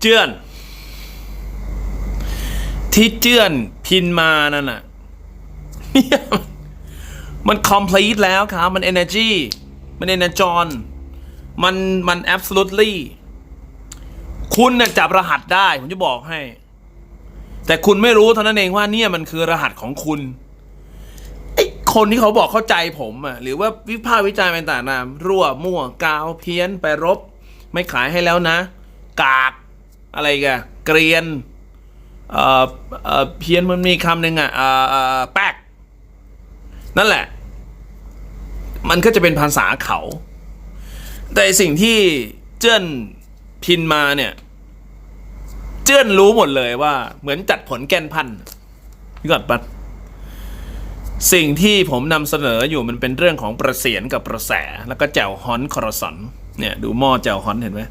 เจื้อน ที่เจื้อนพินมานั่นน่ะเนี่ยมัน complete แล้วครับ มัน energy มัน energon มันมัน absolutely คุณเนี่ยจับรหัสได้ ผมจะบอกให้ แต่คุณไม่รู้เท่านั้นเองว่าเนี่ยมันคือรหัสของคุณไอ้คนที่เขาบอกเข้าใจผมอะหรือว่าวิพากษ์วิจารณ์เป็นต่างๆนามรั่วมั่วกาวเพี้ยนไปรบ ไม่ขายให้แล้วนะ กาก อะไรกันเกรียนเอ่อเอ่อเพี้ยนมันมีคำหนึ่งอะเอ่อแป๊กนั่นแหละ มันก็จะเป็นภาษาเขา แต่สิ่งที่เจิ้นพินมาเนี่ย เจิ้นรู้หมดเลยว่า เหมือนจัดผลแกนพันพี่ก่อนปัดสิ่งที่ผมนำเสนออยู่มันเป็นเรื่องของประเสียนกับประแส แล้วก็แจวฮอนคอร์สันเนี่ย ดูหม้อแจวฮอนเห็นไหม